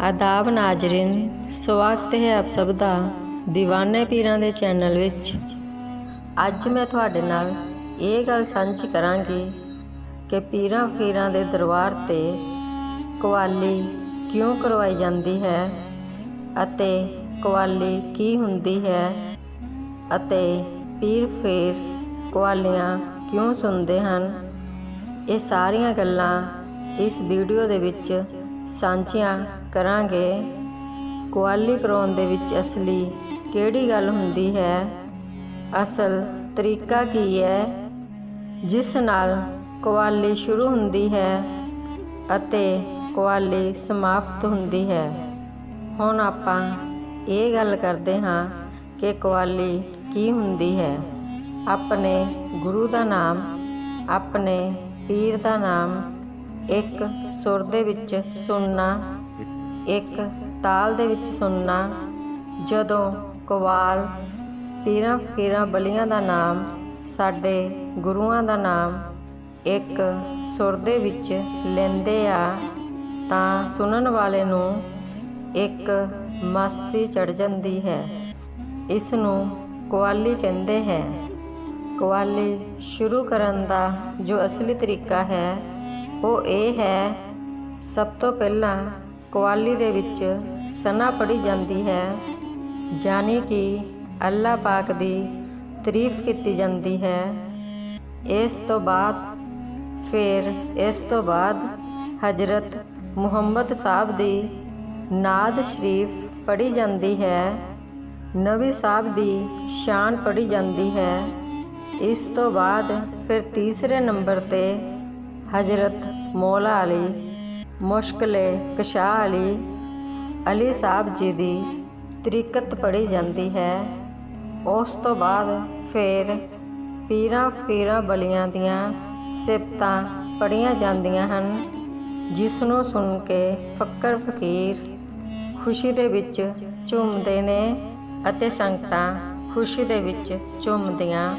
ਆਦਾਬ ਨਾਜ਼ਰੀਨ, ਸਵਾਗਤ ਹੈ ਆਪ ਸਭ ਦਾ دیਵਾਨੇ ਪੀਰਾਂ ਦੇ ਚੈਨਲ ਵਿੱਚ। ਅੱਜ ਮੈਂ ਤੁਹਾਡੇ ਨਾਲ ਇਹ ਗੱਲ ਸਾਂਝੀ ਕਰਾਂਗੀ ਕਿ ਪੀਰਾਂ ਫਕੀਰਾਂ ਦੇ ਦਰਬਾਰ ਤੇ ਕਵਾਲੀ ਕਿਉਂ ਕਰਵਾਈ ਜਾਂਦੀ ਹੈ ਅਤੇ ਕਵਾਲੀ ਕੀ ਹੁੰਦੀ ਹੈ ਅਤੇ ਪੀਰ ਫਕੀਰ ਕਵਾਲੀਆਂ ਕਿਉਂ ਸੁਣਦੇ ਹਨ? ਇਹ ਸਾਰੀਆਂ ਗੱਲਾਂ ਇਸ ਵੀਡੀਓ ਦੇ ਵਿੱਚ ਸਾਂਝੀਆਂ ਕਰਾਂਗੇ। ਕੁਆਲੀ ਕਰਾਉਣ ਦੇ ਵਿੱਚ ਅਸਲੀ ਕਿਹੜੀ ਗੱਲ ਹੁੰਦੀ ਹੈ? ਅਸਲ ਤਰੀਕਾ ਕੀ ਹੈ? ਜਿਸ ਨਾਲ ਕਵਾਲੀ ਸ਼ੁਰੂ ਹੁੰਦੀ ਹੈ ਅਤੇ ਕੁਆਲੀ ਸਮਾਪਤ ਹੁੰਦੀ ਹੈ। ਹੁਣ ਆਪਾਂ ਇਹ ਗੱਲ ਕਰਦੇ ਹਾਂ ਕਿ ਕਵਾਲੀ ਕੀ ਹੁੰਦੀ ਹੈ। ਆਪਣੇ ਗੁਰੂ ਦਾ ਨਾਮ, ਆਪਣੇ ਪੀਰ ਦਾ ਨਾਮ ਇੱਕ ਸੁਰ ਦੇ ਵਿੱਚ ਸੁਣਨਾ, ਇੱਕ ਤਾਲ ਦੇ ਵਿੱਚ ਸੁਣਨਾ। ਜਦੋਂ ਕਵਾਲ ਪੀਰਾਂ ਫਕੀਰਾਂ ਬਲੀਆਂ ਦਾ ਨਾਮ, ਸਾਡੇ ਗੁਰੂਆਂ ਦਾ ਨਾਮ ਇੱਕ ਸੁਰ ਦੇ ਵਿੱਚ ਲੈਂਦੇ ਆ, ਤਾਂ ਸੁਣਨ ਵਾਲੇ ਨੂੰ ਇੱਕ ਮਸਤੀ ਚੜ ਜਾਂਦੀ ਹੈ। ਇਸ ਨੂੰ ਕੁਆਲੀ ਕਹਿੰਦੇ ਹੈ। ਕੁਆਲੀ ਸ਼ੁਰੂ ਕਰਨ ਦਾ ਜੋ ਅਸਲੀ ਤਰੀਕਾ ਹੈ ਉਹ ਇਹ ਹੈ, ਸਭ ਤੋਂ ਪਹਿਲਾਂ ਕਵਾਲੀ ਦੇ ਵਿੱਚ ਸਨਾ ਪੜੀ ਜਾਂਦੀ ਹੈ ਜਾਨੀ ਕਿ ਅੱਲਾ ਪਾਕ ਦੀ ਤਾਰੀਫ ਕੀਤੀ ਜਾਂਦੀ ਹੈ। ਇਸ ਤੋਂ ਬਾਅਦ, ਫਿਰ ਇਸ ਤੋਂ ਬਾਅਦ ਹਜ਼ਰਤ ਮੁਹੰਮਦ ਸਾਹਿਬ ਦੀ ਨਾਦ ਸ਼ਰੀਫ ਪੜੀ ਜਾਂਦੀ ਹੈ, ਨਬੀ ਸਾਹਿਬ ਦੀ ਸ਼ਾਨ ਪੜੀ ਜਾਂਦੀ ਹੈ। ਇਸ ਤੋਂ ਬਾਅਦ ਫਿਰ ਤੀਸਰੇ ਨੰਬਰ ਤੇ ਹਜ਼ਰਤ ਮੌਲਾ ਅਲੀ, ਮੁਸ਼ਕਲੇ ਕਸ਼ਾ ਅਲੀ ਅਲੀ ਸਾਹਿਬ ਜੀ ਦੀ ਤਰੀਕਤ ਪੜ੍ਹੀ ਜਾਂਦੀ ਹੈ। ਉਸ ਤੋਂ ਬਾਅਦ ਫਿਰ ਪੀਰਾਂ ਫਕੀਰਾਂ ਬਲੀਆਂ ਦੀਆਂ ਸਿਫਤਾਂ ਪੜੀਆਂ ਜਾਂਦੀਆਂ ਹਨ ਜਿਸ ਨੂੰ ਸੁਣ ਕੇ ਫੱਕਰ ਫਕੀਰ ਖੁਸ਼ੀ ਦੇ ਵਿੱਚ ਝੂਮਦੇ ਨੇ ਅਤੇ ਸੰਗਤਾਂ ਖੁਸ਼ੀ ਦੇ ਵਿੱਚ ਝੂਮਦੀਆਂ।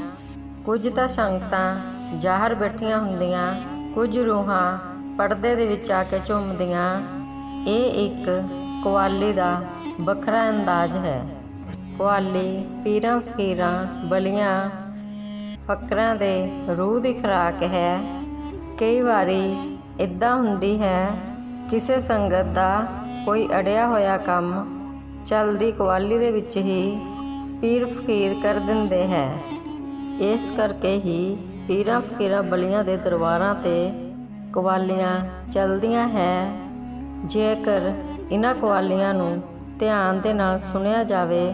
ਕੁਝ ਤਾਂ ਸੰਗਤਾਂ ਜ਼ਾਹਰ ਬੈਠੀਆਂ ਹੁੰਦੀਆਂ ਕੁਝ ਰੂਹਾਂ ਪਰਦੇ ਦੇ ਵਿੱਚ ਆ ਕੇ ਝੂਮਦੀਆਂ। ਇਹ ਇੱਕ ਕੁਆਲੀ ਦਾ ਵੱਖਰਾ ਅੰਦਾਜ਼ ਹੈ। ਕੁਆਲੀ ਪੀਰਾਂ ਫਕੀਰਾਂ ਬਲੀਆਂ ਫਕਰਾਂ ਦੇ ਰੂਹ ਦੀ ਖੁਰਾਕ ਹੈ। ਕਈ ਵਾਰੀ ਇਦਾਂ ਹੁੰਦੀ ਹੈ, ਕਿਸੇ ਸੰਗਤ ਦਾ ਕੋਈ ਅੜਿਆ ਹੋਇਆ ਕੰਮ ਚਲਦੀ ਕੁਆਲੀ ਦੇ ਵਿੱਚ ਹੀ ਪੀਰ ਫਕੀਰ ਕਰ ਦਿੰਦੇ ਹੈ। ਇਸ ਕਰਕੇ ਹੀ ਪੀਰਾਂ ਫਕੀਰਾਂ ਬਲੀਆਂ ਦੇ ਦਰਬਾਰਾਂ ਤੇ ਕਵਾਲੀਆਂ ਚੱਲਦੀਆਂ ਹੈ। ਜੇਕਰ ਇਹਨਾਂ ਕਵਾਲੀਆਂ ਨੂੰ ਧਿਆਨ ਦੇ ਨਾਲ ਸੁਣਿਆ ਜਾਵੇ,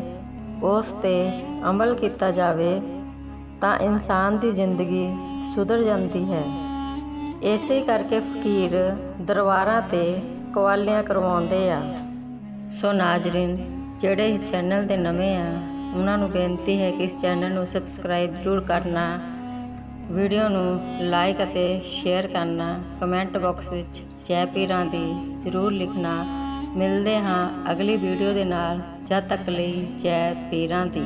ਉਸ ਤੇ ਅਮਲ ਕੀਤਾ ਜਾਵੇ, ਤਾਂ ਇਨਸਾਨ ਦੀ ਜ਼ਿੰਦਗੀ ਸੁਧਰ ਜਾਂਦੀ ਹੈ। ਇਸੇ ਕਰਕੇ ਫਕੀਰ ਦਰਬਾਰਾਂ ਤੇ ਕਵਾਲੀਆਂ ਕਰਵਾਉਂਦੇ ਆ। ਸੋ ਨਾਜ਼ਰੀਨ, ਜਿਹੜੇ ਇਸ ਚੈਨਲ ਦੇ ਨਵੇਂ ਆ, ਉਹਨਾਂ ਨੂੰ ਬੇਨਤੀ ਹੈ ਕਿ ਇਸ ਚੈਨਲ ਨੂੰ ਸਬਸਕ੍ਰਾਈਬ ਜ਼ਰੂਰ ਕਰਨਾ ਵੀਡੀਓ ਨੂੰ ਲਾਈਕ ਅਤੇ ਸ਼ੇਅਰ ਕਰਨਾ ਕਮੈਂਟ ਬਾਕਸ ਵਿੱਚ ਜੈ ਪੀਰਾਂ ਦੀ ਜ਼ਰੂਰ ਲਿਖਣਾ। ਮਿਲਦੇ ਹਾਂ ਅਗਲੀ ਵੀਡੀਓ ਦੇ ਨਾਲ। ਜਦ ਤੱਕ ਲਈ ਜੈ ਪੀਰਾਂ ਦੀ।